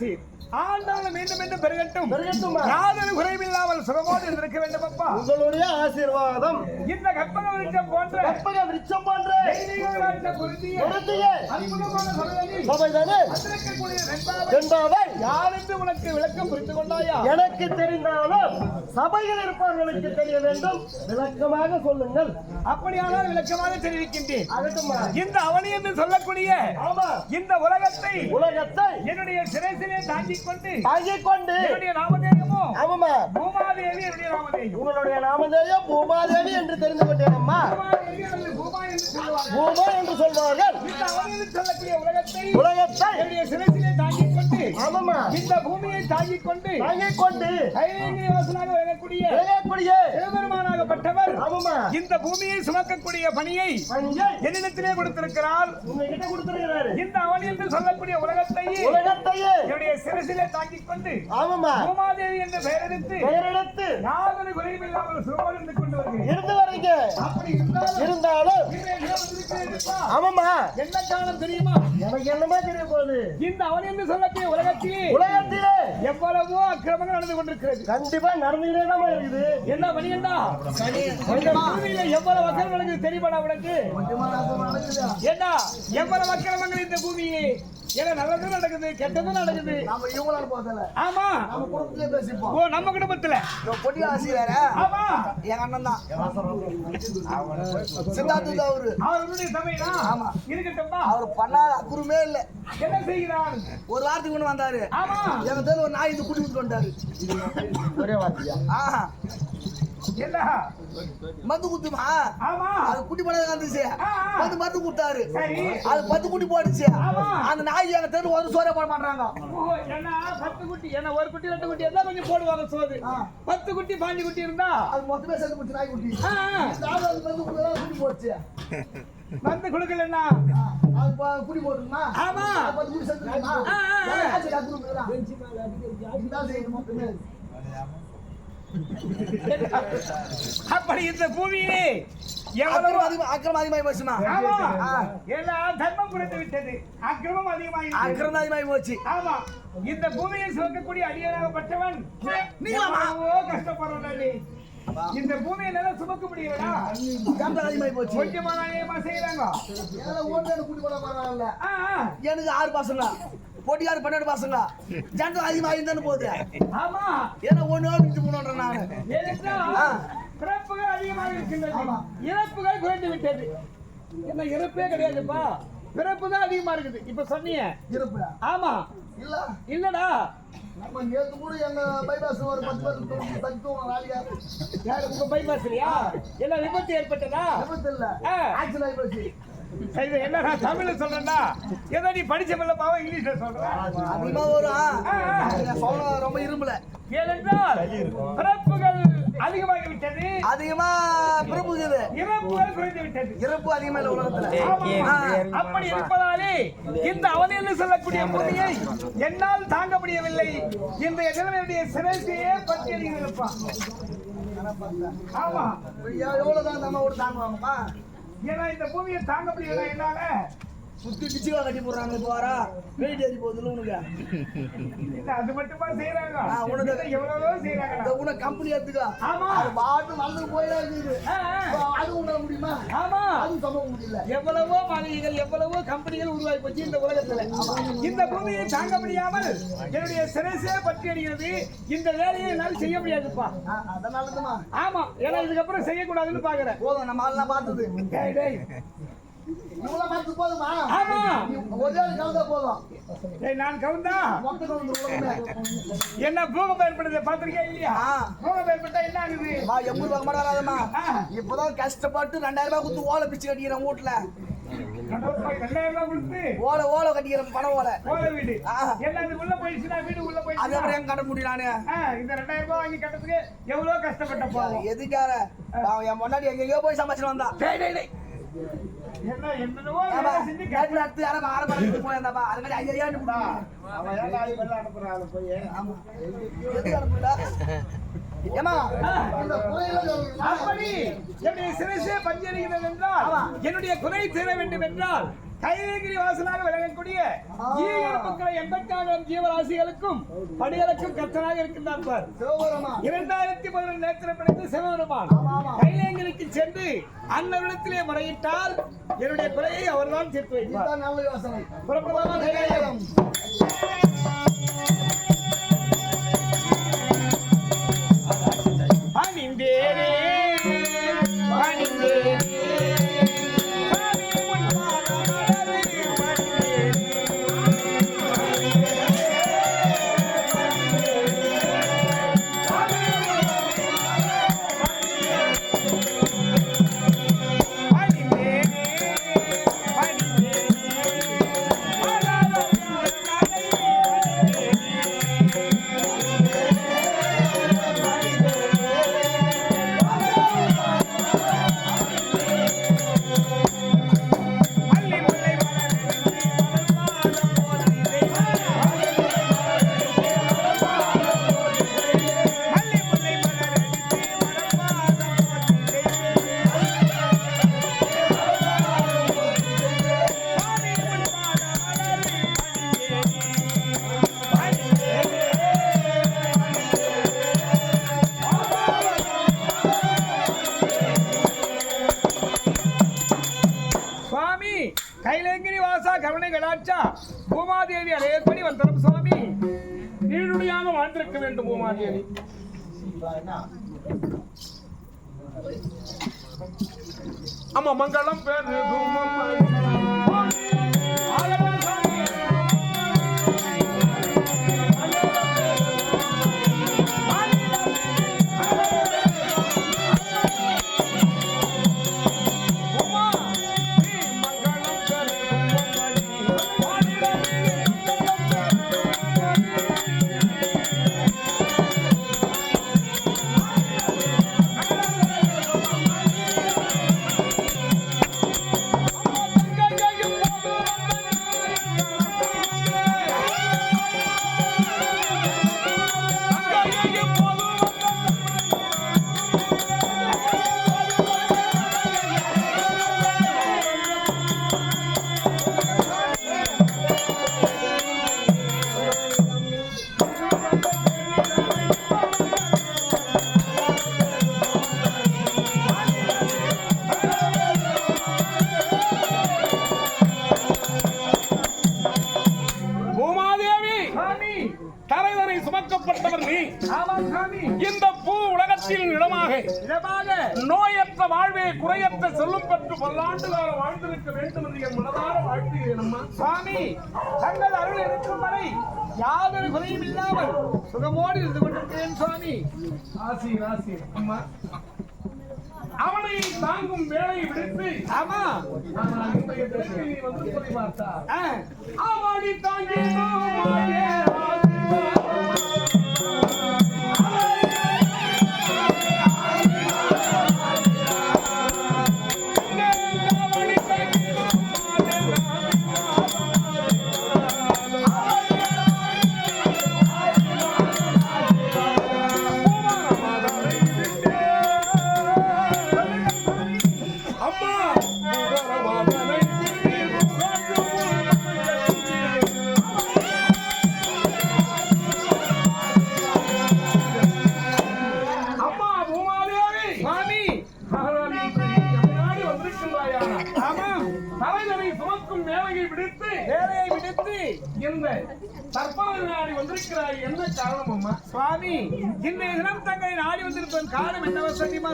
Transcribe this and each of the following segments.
ஆசீர் ஆண்டாலும் மீண்டும் மீண்டும் பெருகட்டும். யாதொரு குறைவில்லாமல் சுகமோடு இருந்திருக்க வேண்டும் அப்பா. உங்களுடைய ஆசீர்வாதம். இந்த கற்பக விருட்சம் போன்ற கற்பக விருட்சம் போன்ற அற்புதமான சபைதானே வெண்பாவை யார் என்று உனக்கு விளக்கம் புரிந்து கொண்டாயா? எனக்கு தெரிந்தாலும் சபையில் இருப்பவர்களுக்கு தெரிய வேண்டும். விளக்கமாக சொல்லுங்கள். அப்படியானால் விளக்கமாக தெரிவிக்கின்றேன். இந்த அவனி என்று சொல்லக்கூடிய இந்த உலகத்தை உலகத்தை என்னுடைய சிறைசிலே தாங்கிக் கொண்டு தாங்கிக் கொண்டு என்னுடைய நாமதேயமோ ஆமாமா பூமாதேவி என்னுடைய நாமதேயம் உங்களுடைய நாமதேயம் பூமாதேவி என்று தெரிந்து கொண்டேன் அம்மா பூமா என்று சொல்லுவார்கள் பூமா என்று சொல்வார்கள். இந்த சொல்லக்கூடிய உலகத்தை உலகத்தை என்னுடைய சிறைசிலே தாங்கிக் கொண்டு ஆமாமா. இந்த பூமியை தாங்கிக் கொண்டு தாங்கிக் கொண்டு கைலாசனாக விளங்கக்கூடிய விளையக்கூடிய சிவபெருமானாகப்பட்டவர் ஆமாமா. இந்த பூமியை சுமக்கக்கூடிய பணியை என்னிடத்திலே கொடுத்திருக்கிறார். உங்ககிட்ட கொடுத்திருக்கிறாரு. இந்த அவன் என்று சொல்லக்கூடிய உலகத்தையே உலகத்தையே என்னுடைய சிரசிலே தாங்கிக் கொண்டு ஆமாமா. பூமாதேவி என்ற பெயரெடுத்து பெயரெடுத்து யாதொரு குறைவில்லாமல் சுகமாக இருந்து கொண்டு வருகிறேன். இருந்து வரீங்க. அப்படி இருந்தாலும். ஆமாமா என்ன காரணம் தெரியுமா? எனக்கு என்னமா தெரிய போகுது. இந்த அவன் என்று சொல்லக்கூடிய உலகத்திலே உலகத்திலே எவ்வளவோ அக்கிரமங்கள் நடந்து கொண்டிருக்கிறது. கண்டிப்பா நடந்துகிட்டே தான் இருக்குது. என்ன பூமியில எவ்வளவு அக்கிரமம் நடக்குது தெரியுமாடா உனக்கு? ஏண்டா எவ்வளவு அக்கிரமங்கள் இந்த பூமியிலே? ஏன்னா நல்லதும் நடக்குது கெட்டதும் நடக்குது. நம்ம இவங்களால போதல ஆமா. நம்ம குடும்பத்திலே பேசிப்போம். ஓ நம்ம குடும்பத்துல. இந்த பொடி ஆசிரியர ஆமா. எங்க அண்ணன் தான். சித்தார்த்து அவரு. அவர்களுடைய சபையா ஆமா. இருக்கட்டும்பா அவர் பண்ணாத அக்குறமே இல்ல. என்ன செய்கிறான் ஒரு வாரத்துக்கு முன்ன வந்தாரு. ஆமா. எங்க ஒரு நாய் இந்த குட்டி விட்டு வந்தாரு ஒரே வார்த்தையா? ஆஹா. என்ன? மருந்து குத்துமா ஆமா. அது குட்டி படம் வந்துச்சு. வந்து மருந்து கொடுத்தாரு. அது பத்து குட்டி போட்டுச்சு. ஆமா. அந்த நாய் எங்க தெரு ஒரு சோறே போட மாட்டாங்க ஏன்னா பத்து குட்டி ஏன்னா ஒரு குட்டி ரெண்டு குட்டி இருந்தா கொஞ்சம் போடுவாங்க சோறு. பத்து குட்டி பாஞ்சு குட்டி இருந்தா? அது மொத்தமே சேர்ந்து போச்சு நாய் குட்டி. அது மருந்து குட்டி போச்சு வந்து கொடுக்கலன்னா அது குட்டி போட்டுருமா ஆமா. பத்து குட்டி சேர்த்துருமா அப்படி இந்த பூமியிலே எவ்வளவு அதிகமா- அக்கிரமம் அதிகமாகி போச்சுமா? ஆமா. ஆ. எல்லா தர்மம் குறைந்து விட்டது. அக்கிரமம் அதிகமாகி அக்கிரமம் அதிகமாகி போச்சு. ஆமா. இந்த பூமியை சுமக்கக்கூடிய அடியாராகப்பட்டவன் நீங்களாமா? எவ்வளவோ கஷ்டப்படுறானே. இந்த பூமியை நல்லா சுமக்க முடியலடா. அதிகமாகி போச்சு. கொஞ்சமா நியாயமா செய்யறாங்க எனக்கு குட்டி போட பரவாயில்ல. பொட்டியாரு பன்னெண்டு பசங்க. ஜனத்தொகை அதிகமாகி தானே போகுது. ஆமா. ஏன்னா ஒண்ணு விட்டு போனோன்றேன் நானு. பிறப்புகள் அதிகமாக இருக்கின்றது. இறப்புகள் குறைந்து விட்டது. என்ன இறப்பே கிடையாதுப்பா. பிறப்பு தான் அதிகமா இருக்குது. இப்ப சொன்னீங்க இருப்பு ஆமா. இல்ல. இல்லடா. நம்ம நேத்து கூட எங்க பைபாஸ் ஒரு பத்து பேர் தூக்கி தடுத்தோம் நாளைக்கு யாரு? உங்க பைபாஸ்லயா என்ன விபத்து ஏற்பட்டதா? விபத்து இல்ல. ஆக்சிடென்ட் ஆகி போச்சு. இது என்ன நான் தமிழ்ல சொல்றேன்டா ஏதோ நீ படிச்ச பிள்ளை இங்கிலீஷ்ல சொல்றேன் சவுண்ட் ரொம்ப இரும்பல. ஏனென்றால் பிறப்புகள் அதிகமாகி விட்டது. அதிகமா பிறப்பு இருக்குது இறப்புகள் குறைந்து விட்டது. இறப்பு அதிகமா இல்ல உலகத்துல. அப்படி இருப்பதாலே இந்த அவனில் சொல்லக்கூடிய பூமியை என்னால் தாங்க முடியவில்லை. இந்த எதிரனுடைய சிறைசையே பற்றி இருப்பான் ஆமா. எவ்வளவுதான் நம்ம ஒரு தாங்குவாங்கம்மா ஏன்னா இந்த பூமியை தாங்க முடியல என்னால? சுத்தி டிச்சுவா கட்டி போடுறாங்க வரா வெயிட் ஏறி போகுதுல்ல உனக்கு. அது மட்டுமா செய்யறாங்க உனக்கு- எவ்வளவோ செய்யறாங்க இந்த உன கம்பெனி எடுத்துக்கோ. ஆமா. அது பாட்டு வந்து போயிதான் இருக்குது. அது உணர முடியுமா? ஆமா. அது சம முடியல. எவ்வளவோ மாளிகைகள் எவ்வளவோ கம்பெனிகள் உருவாகி போச்சு இந்த உலகத்துல. இந்த பூமியை தாங்க முடியாமல் என்னுடைய சிரசே பற்றி அடிக்கிறது இந்த வேலையை என்னால் செய்ய முடியாதுப்பா. அதனாலதுமா ஆமா ஏன்னா இதுக்கப்புறம் செய்யக்கூடாதுன்னு பாக்குறேன் போதும் நம்ம ஆள்லாம் பார்த்தது. பார்த்து போதுமா? ஆமா. ஒரே போதும். டேய், நான் கவுந்தா? மொத்த உலகமே. என்ன பூகம்பம் ஏற்படுது பாத்திருக்கியா இல்லையா. பூகம்பம் ஏற்பட்டா என்ன ஆகுது? மா மட்டும் வராதம்மா ஆ. இப்பதான் கஷ்டப்பட்டு ரெண்டாயிரம் ரூபாய் கொடுத்து ஓலை பிச்சு கட்டிக்கிறேன் வீட்டுல. ரெண்டாயிரம் ரூபாய் கொடுத்து ஓலை ஓலை கட்டிக்கிறேன் பணம் ஓலை. போத வீடு. அது உள்ள போயிடுச்சுன்னா வீடு உள்ள அது போயிடுச்சுன்னா அப்புறம் கட்ட முடியும் நானு? இந்த ரெண்டாயிரம் ரூபாய் வாங்கி கட்டுறதுக்கு எவ்வளவு கஷ்டப்பட்ட போவோம். எதுக்கார அவன் என் முன்னாடி எங்கெங்கயோ போய் சமைச்சு வந்தான். என்னுடைய குறை தீர வேண்டும் என்றால் கைலகிரி வாசனாக விளங்கக்கூடிய ஈரப்புக்களை எண்பத்தாயிரம் ஜீவராசிகளுக்கும் படிகளுக்கும் கத்தனாக இருக்கின்றார் பார். இரண்டாயிரத்தி பதினொன்று நேத்திரம் படைத்து சிவபெருமான். கைலேங்களுக்கு சென்று அன்னவிடத்திலே முறையிட்டால் என்னுடைய குறையை அவர்தான் நல்ல யோசனை. புறப்படலாமா பூமாதேவி பணி வந்தனம் சுவாமி. நீடுடியாக வாழ்ந்திருக்க வேண்டும் உமாதேவி ஆமா மங்களம் பேரு குறையும் இல்லாமல் சுகமோடு இருந்து கொண்டிருக்கிறேன் சுவாமி. ஆசி ஆசி அம்மா. அவனை தாங்கும் வேலையை விடுத்து ஆமா. வந்து சொல்லி பார்த்தா அவனை தாங்கினோம் இன்றைய தினம் தங்களை நாடி வந்திருப்பதன் காரணம் என்னவோ தெரியுமா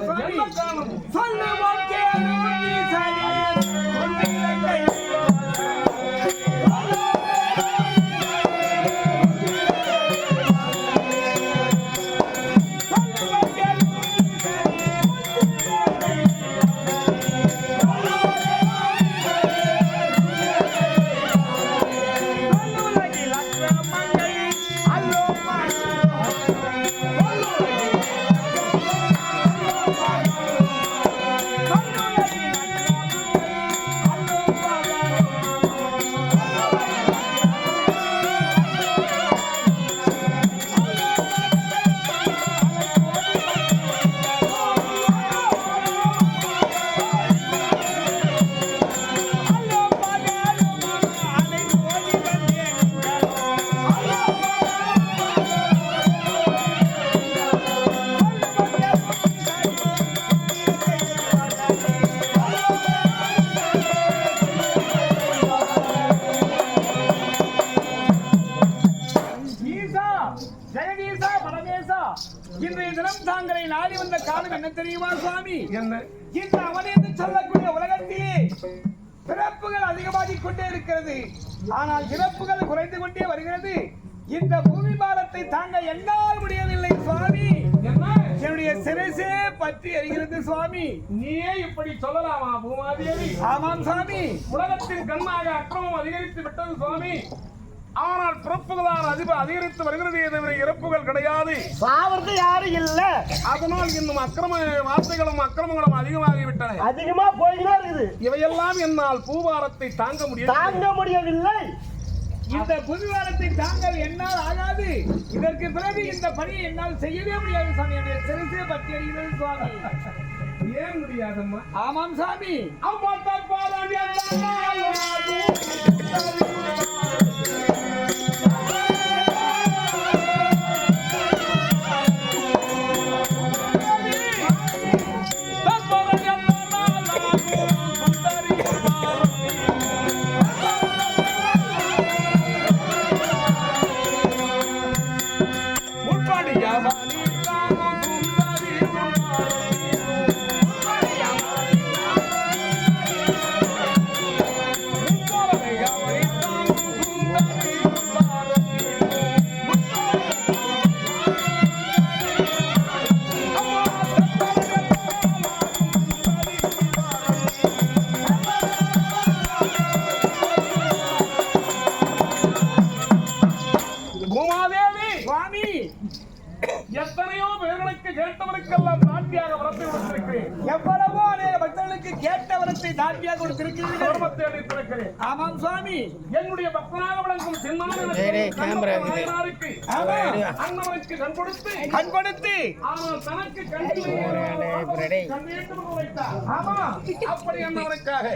சொல்லுவோம் இந்த அவன் என்று சொல்லக்கூடிய உலகத்திலே பிறப்புகள் அதிகமாகிக் கொண்டே இருக்கிறது. ஆனால் இறப்புகள் குறைந்து கொண்டே வருகிறது. இந்த பூமி பாரத்தை தாங்க என்னால் முடியவில்லை சுவாமி. என்ன? என்னுடைய சிரசே பற்றி எறிகிறது சுவாமி. நீயே இப்படி சொல்லலாமா பூமாதேவி? ஆமாம் சுவாமி. உலகத்தின் கண்ணாக அக்கிரமம் அதிகரித்து விட்டது சுவாமி. ஆனால் பிறப்புகளால் அதிக அதிகரித்து வருகிறதே தவிர இறப்புகள் கிடையாது? சாவறது யாரும் இல்ல. அதனால் இன்னும் அக்கிரம வார்த்தைகளும் அக்கிரமங்களும் அதிகமாகிவிட்டன. அதிகமா போய்கிட்டே இருக்குது. இவையெல்லாம் என்னால் பூபாரத்தை தாங்க முடியாது தாங்க முடியவில்லை. இந்த பூமி பாரத்தை தாங்கள் என்னால் ஆகாது. இதற்கு பிறகு இந்த பணியை என்னால் செய்யவே முடியாது சுவாமி என்னுடைய சிரசே பற்றி சுவாமி. ஏன் முடியாதம்மா? ஆமாம் சாமி. அம்மா தற்பாலாண்டி முன்னாடி தாட்டியாக கொடுத்திருக்கிறீர்கள் ஆமாம் சுவாமி. என்னுடைய பக்தனாக விளங்கும் சின்னான நாயனாருக்கு அண்ணவனுக்கு கண் கொடுத்து கண் கொடுத்து ஆனால் தனக்கு கண் இல்லை. கண் வேண்டும் என்று வைத்தார். ஆமா. அப்படி அண்ணவனுக்காக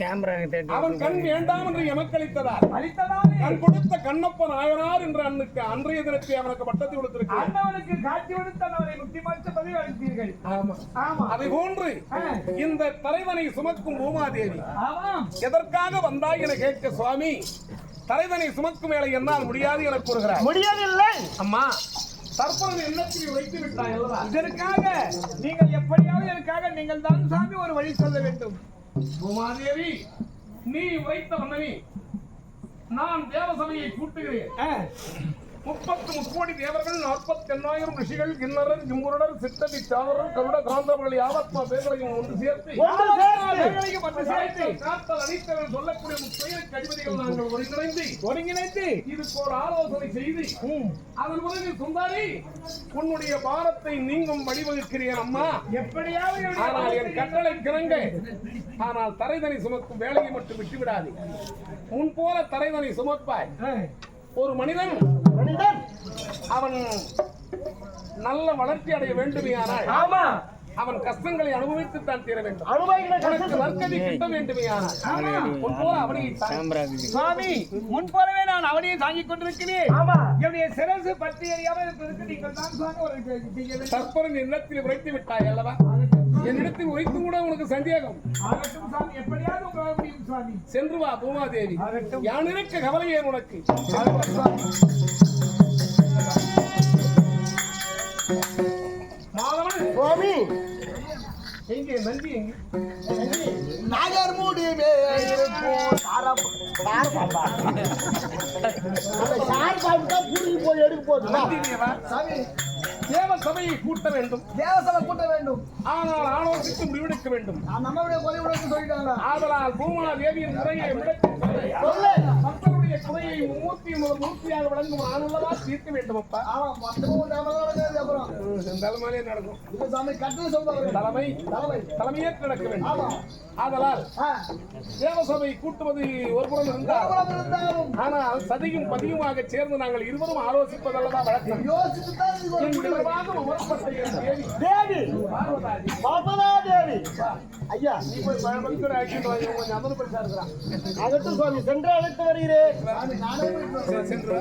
கேமரா அவன் கண் வேண்டாம் என்று எமக்களித்ததார் அளித்ததாலே கண் கொடுத்த கண்ணப்ப நாயனார் என்ற அன்னுக்கு அன்றைய தினத்தை அவனுக்கு பட்டத்தை கொடுத்திருக்கிறார். அண்ணவனுக்கு காட்சி கொடுத்து அவரை முக்தி மாற்ற பதவி அளித்தீர்கள். ஆமா. ஆமா. அதை போன்று இந்த தலைவனை சுமக்கும் பூமாதேவி எதற்காக வந்தாய் என கேட்க சுவாமி தலைவனை சுமக்கும் வேலை என்னால் முடியாது என கூறுகிறார். முடியவில்லை. அம்மா தற்பொழுது எண்ணத்தில் வைத்து விட்டாய் அல்லவா? இதற்காக நீங்கள் எப்படியாவது எனக்காக நீங்கள் தான் சாமி ஒரு வழி சொல்ல வேண்டும். பூமாதேவி நீ வைத்த மன்னனி நான் தேவசபையை கூட்டுகிறேன். முப்பத்து முக்கோடி தேவர்கள் நாற்பத்தி எண்ணாயிரம் ரிஷிகள் கிண்ணறர் ஜிம்புருடர் சித்ததி சாவரர் கருட காந்தவர்கள் யாவத்மா பேர்களையும் ஒன்று சேர்த்து ஒன்று சேர்த்து. காத்தல் சொல்லக்கூடிய முப்பெயருக்கு அதிபதிகள் நாங்கள் ஒருங்கிணைந்து ஒருங்கிணைத்து. இதுக்கு ஒரு ஆலோசனை செய்து அதன் பிறகு சுந்தாரி உன்னுடைய பாரத்தை நீங்கும் வழிவகுக்கிறேன் அம்மா. எப்படியாவது ஆனால் என் கட்டளை கிறங்க ஆனால் தரைதனை சுமக்கும் வேலையை மட்டும் விட்டுவிடாது. முன் போல தரைதனை சுமப்பாய். ஒரு மனிதன் மனிதன் அவன் நல்ல வளர்ச்சி அடைய வேண்டுமேயானால் ஆமா. அவன் கஷ்டங்களை அனுபவித்து தான் தீர வேண்டும். உனக்கு நற்கதி கிட்ட வேண்டுமேயானால் சுவாமி முன் போலவே நான் அவனையே தாங்கிக் கொண்டிருக்கிறேன். ஆமா. என்னுடைய சிரசு பற்றி அறியாமல் நீங்கள் தான் சாமி ஒரு தற்பொருள் இல்லத்தில் உரைத்து விட்டாய் அல்லவா? என்னிடத்தில் உரைத்து கூட உனக்கு சந்தேகம். சென்று வா பூமாதேவி. யான் இருக்க கவலையே உனக்கு? ஆகட்டும் சுவாமி. எங்கே நந்தி எங்கே? தான் பூரி போய் எடுக்க போகுது. தேவா தேவ சபையை கூட்ட வேண்டும். தேவசபை கூட்ட வேண்டும். ஆனால் ஆலோசித்து முடிவெடுக்க வேண்டும். நம்மளுடைய சொல்லிட்டாங்களா? ஆதலால் பூமாதேவியின் முறையை விடத்தில் மக்களுடைய குறையை மூர்த்தி மூர்த்தியாக விளங்கும் ஆனந்தமா தீர்க்க வேண்டும் அப்பா ஆமா அப்புறம். தலைமையிலே நடக்கும். சாமி கட்டளை சொல்லுவாங்க தலைமை தலைமை. தலைமையேற்று நடக்க வேண்டும். ஆமா. ஆதலால் தேவசபை கூட்டுவது ஒரு புறம் இருந்தால் இருந்தாலும். ஆனால் சதியும் பதியுமாக சேர்ந்து நாங்கள் இருவரும் ஆலோசிப்பதல்லவா வழக்கம். ஒரு தேவி. தேவி! ஐயா நீ போய் வாங்க கொஞ்சம் அமர்ந்து பெருசா இருக்கிறான் அகட்டு சுவாமி சென்று அழைத்து வருகிறேன். சென்று.